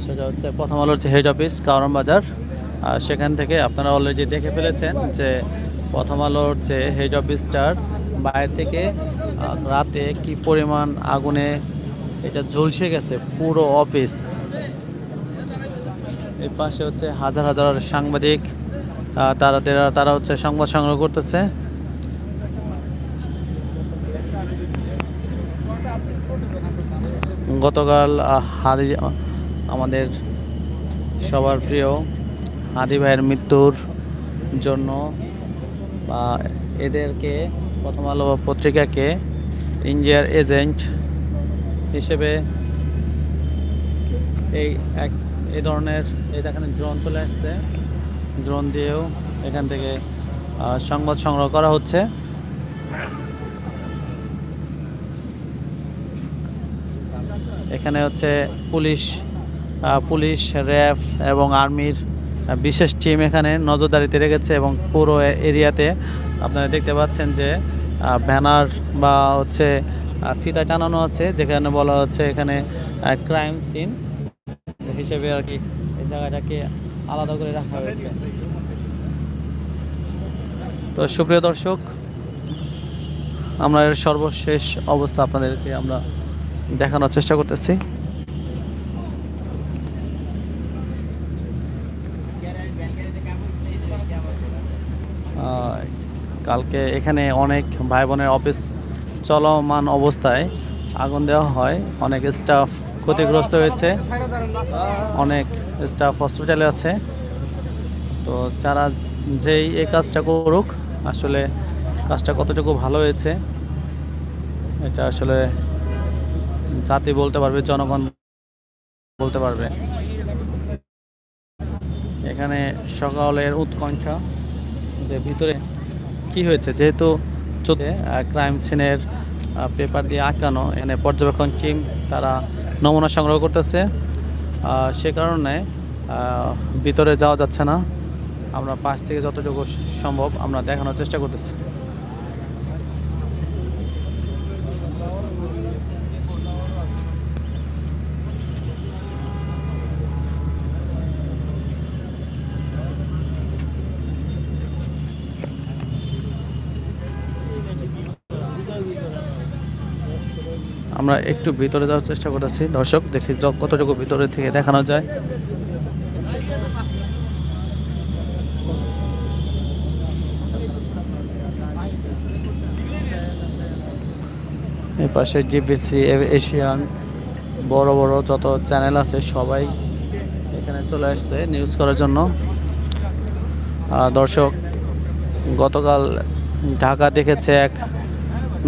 সেটা হচ্ছে প্রথম আলোর যে হেড অফিস কারণ বাজার। সেখান থেকে আপনারা অলরেডি দেখে ফেলেছেন যে প্রথম আলোর যে হেড অফিসটার বাইরে থেকে রাতে কি পরিমাণ আগুনে এটা ঝলসে গেছে পুরো অফিস এর পাশে হচ্ছে হাজার হাজার সাংবাদিক তারা তারা- হচ্ছে সংবাদ সংগ্রহ করতেছে। গতকাল হাদি আমাদের সবার প্রিয় হাদি ভাইয়ের মৃত্যুর জন্য, বা এদেরকে প্রথম আলো পত্রিকাকে ইন্ডিয়ার এজেন্ট হিসেবে এই এক এই ধরনের এখানে ড্রোন চলে আসছে। ড্রোন দিয়েও এখান থেকে সংবাদ সংগ্রহ করা হচ্ছে। এখানে হচ্ছে পুলিশ পুলিশ র্যাব এবং আর্মির বিশেষ টিম এখানে নজরদারিতে রেখেছে এবং পুরো এরিয়াতে আপনারা দেখতে পাচ্ছেন যে ব্যানার বা হচ্ছে ফিতা টানানো আছে, যেখানে বলা হচ্ছে এখানে ক্রাইম সিন হিসেবে আর কি এই জায়গাটাকে আলাদা করে রাখা হয়েছে। তো সুপ্রিয় দর্শক, আমরা এর সর্বশেষ অবস্থা আপনাদেরকে আমরা দেখানোর চেষ্টা করতেছি। কালকে এখানে অনেক ভাই বোনের অফিস চলমান অবস্থায় আগুন দেওয়া হয়। অনেক স্টাফ ক্ষতিগ্রস্ত হয়েছে। অনেক স্টাফ হসপিটালে আছে। তো যারা যেই এই কাজটা করুক, আসলে কাজটা কতটুকু ভালো হয়েছে, এটা আসলে জাতি বলতে পারবে, জনগণ বলতে পারবে। এখানে সকালের উৎকণ্ঠা যে ভিতরে কি হয়েছে? যেহেতু ক্রাইম সিনের পেপার দিয়ে আঁকানো, এখানে পর্যবেক্ষণ টিম তারা নমুনা সংগ্রহ করতেছে। সে কারণে ভিতরে যাওয়া যাচ্ছে না। আমরা পাশ থেকে যতটুকু সম্ভব আমরা দেখানোর চেষ্টা করতেছি। আমরা একটু ভিতরে যাওয়ার চেষ্টা করতেছি। দর্শক, দেখি কতটুকু ভিতরে থেকে দেখানো যায়। এই পাশে জিপিসি এশিয়ান বড় বড় যত চ্যানেল আছে, সবাই এখানে চলে আসছে নিউজ করার জন্য। দর্শক, গতকাল ঢাকা দেখেছে এক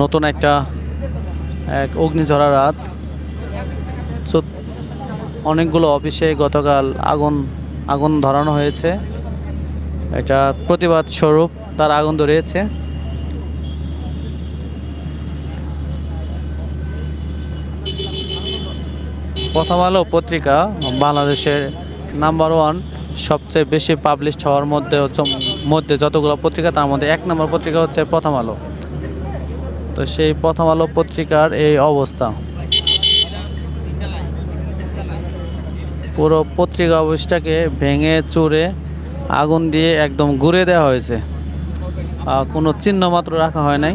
নতুন একটা এক অগ্নিঝরা রাত। অনেকগুলো অফিসে গতকাল আগুন আগুন ধরানো হয়েছে। এটা প্রতিবাদ স্বরূপ, তার আগুন ধরিয়েছে। প্রথম আলো পত্রিকা বাংলাদেশের নাম্বার ওয়ান, সবচেয়ে বেশি পাবলিশ হওয়ার মধ্যে মধ্যে যতগুলো পত্রিকা, তার মধ্যে এক নম্বর পত্রিকা হচ্ছে প্রথম আলো। তো সেই প্রথম আলো পত্রিকার এই অবস্থা। পুরো পত্রিকা অফিসটাকে ভেঙে চুরে আগুন দিয়ে একদম ঘুরে দেওয়া হয়েছে। কোনো চিহ্ন মাত্র রাখা হয় নাই।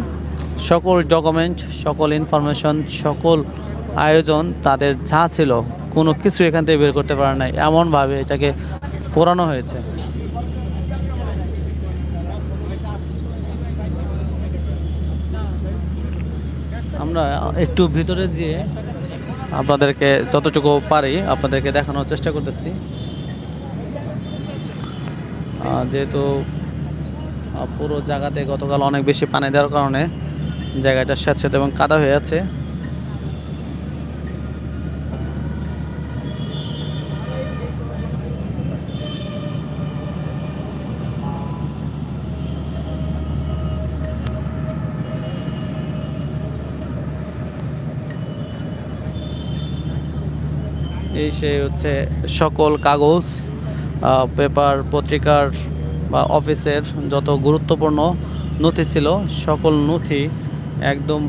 সকল ডকুমেন্ট, সকল ইনফরমেশন, সকল আয়োজন তাদের যা ছিল। কোনো কিছু এখান থেকে বের করতে পারে নাই। এমনভাবে এটাকে পোড়ানো হয়েছে। আমরা একটু ভিতরে যেয়ে আপনাদেরকে যতটুকু পারি আপনাদেরকে দেখানোর চেষ্টা করতেছি। যেহেতু পুরো জায়গাতে গতকাল অনেক বেশি পানি দেওয়ার কারণে জায়গাটা স্যাঁতস্যাঁত এবং কাদা হয়ে আছে। সে হচ্ছে সকল কাগজ পেপার, পত্রিকার বা অফিসের যত গুরুত্বপূর্ণ নথি ছিল, সকল নথি একদম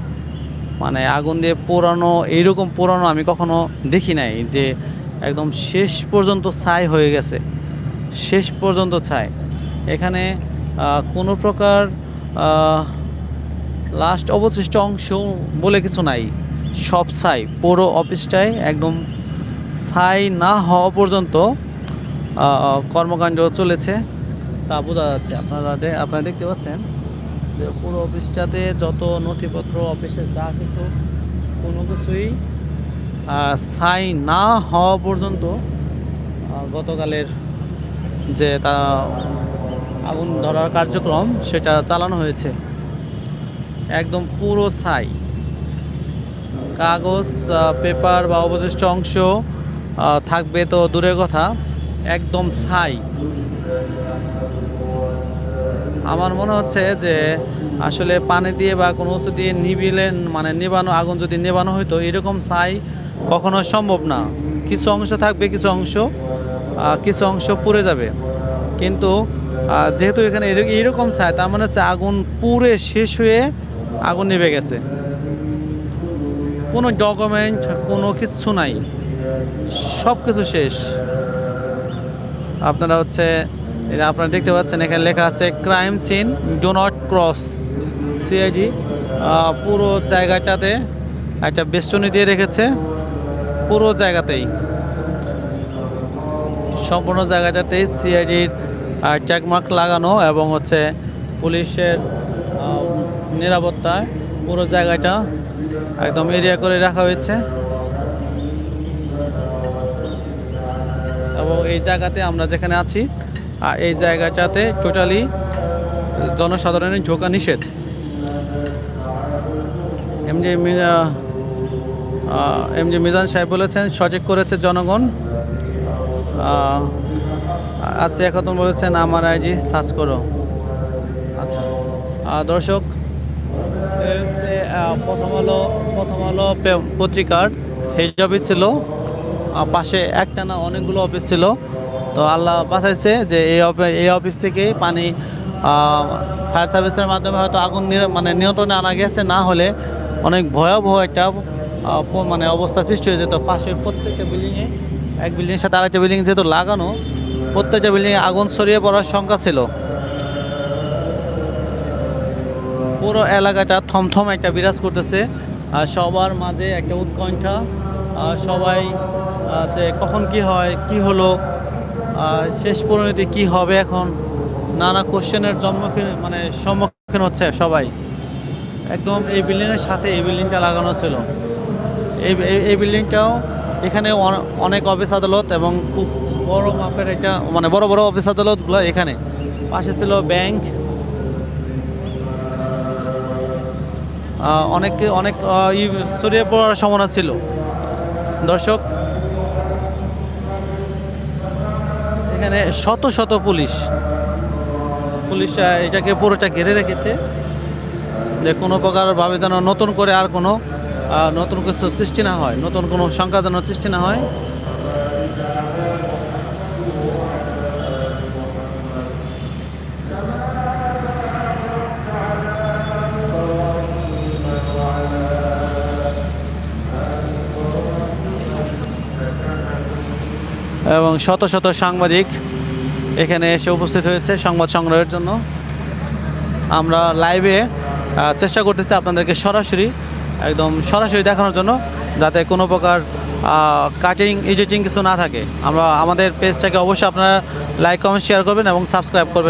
মানে আগুন দিয়ে পোড়ানো, এইরকম পোড়ানো আমি কখনো দেখি নাই যে একদম শেষ পর্যন্ত ছাই হয়ে গেছে। শেষ পর্যন্ত ছাই। এখানে কোনো প্রকার লাস্ট অবশিষ্ট অংশ বলে কিছু নাই। সব ছাই। পুরো অফিসটাই একদম ছাই না হওয়া পর্যন্ত কর্মকাণ্ড চলেছে। তা বোঝা যাচ্ছে। আপনারা আপনারা দেখতে পাচ্ছেন যে পুরো অফিসটাতে যত নথিপত্র, অফিসে যা কিছু, কোনো কিছুই ছাই না হওয়া পর্যন্ত গতকালের যে তা, আগুন ধরার কার্যক্রম, সেটা চালানো হয়েছে। একদম পুরো ছাই। কাগজ পেপার বা অবশিষ্ট অংশ থাকবে তো দূরের কথা, একদম ছাই। আমার মনে হচ্ছে যে আসলে পানি দিয়ে বা কোনো কিছু দিয়ে নিবিলেন মানে নেবানো, আগুন যদি নেবানো হইতো, এরকম ছাই কখনো সম্ভব না। কিছু অংশ থাকবে, কিছু অংশ কিছু অংশ পুড়ে যাবে। কিন্তু যেহেতু এখানে এর- এইরকম ছাই, তার মানে হচ্ছে আগুন পুড়ে শেষ হয়ে আগুন নিভে গেছে। কোনো ডকুমেন্ট কোনো কিছু নাই। সব কিছু শেষ। আপনারা হচ্ছে আপনারা দেখতে পাচ্ছেন, এখানে লেখা আছে crime scene do not cross CID পুরো জায়গাটাতে একটা বেষ্টনী দিয়ে রেখেছে, পুরো জায়গাতেই। সম্পূর্ণ জায়গাটাতেই সিআইডির ট্যাগমার্ক লাগানো এবং হচ্ছে পুলিশের নিরাপত্তায় পুরো জায়গাটা একদম এরিয়া করে রাখা হয়েছে। এবং এই জায়গাতে আমরা যেখানে আছি এই জায়গাটাতে টোটালি জনসাধারণের ঢোকা নিষেধ। এমনি এমনি মিজান সাহেব বলেছেন, সঠিক করেছে জনগণ। আসিয়া খাতুন বলেছেন, আমার আইজি সার্চ করো। আচ্ছা। দর্শক প্রথম আলো প্রথম আলো পত্রিকার হেড অফিস ছিল। পাশে একটা না অনেকগুলো অফিস ছিল। তো আল্লাহ বাঁচাইছে যে এই এই অফিস থেকে পানি ফায়ার সার্ভিসের মাধ্যমে হয়তো আগুন মানে নিয়ন্ত্রণে আনা গেছে। না হলে অনেক ভয়াবহ একটা মানে অবস্থা সৃষ্টি হয়ে যেত পাশের প্রত্যেকটা বিল্ডিংয়ে এক বিল্ডিংয়ের সাথে আরেকটা বিল্ডিং যেহেতু লাগানো, প্রত্যেকটা বিল্ডিংয়ে আগুন ছড়িয়ে পড়ার শঙ্কা ছিল। পুরো এলাকাটা থমথম একটা বিরাজ করতেছে। আর সবার মাঝে একটা উৎকণ্ঠা। সবাই যে কখন কি হয়, কি হলো শেষ পরিণতি কি হবে এখন, নানা কোশ্চেনের সম্মুখীন মানে সম্মুখীন হচ্ছে সবাই। একদম এই বিল্ডিংয়ের সাথে এই বিল্ডিংটা লাগানো ছিল। এই- এই বিল্ডিংটাও এখানে অনেক অফিস আদালত এবং খুব বড় মাপের এটা মানে বড় বড় অফিস আদালতগুলো এখানে। পাশে ছিল ব্যাংক অনেকে অনেক ছড়িয়ে পড়ার সম্ভাবনা ছিল। দর্শক, এখানে শত শত পুলিশ। পুলিশ এটাকে পুরোটা ঘিরে রেখেছে যে কোনো প্রকারভাবে যেন নতুন করে আর কোনো নতুন কিছু সৃষ্টি না হয়, নতুন কোনো সংখ্যা যেন সৃষ্টি না হয়। শত শত সাংবাদিক এখানে এসে উপস্থিত হয়েছে সংবাদ সংগ্রহের জন্য। আমরা লাইভে চেষ্টা করতেছি আপনাদেরকে সরাসরি, একদম সরাসরি দেখানোর জন্য যাতে কোনো প্রকার কাটিং এডিটিং কিছু না থাকে। আমরা, আমাদের পেজটাকে অবশ্যই আপনারা লাইক কমেন্ট শেয়ার করবেন এবং সাবস্ক্রাইব করবেন।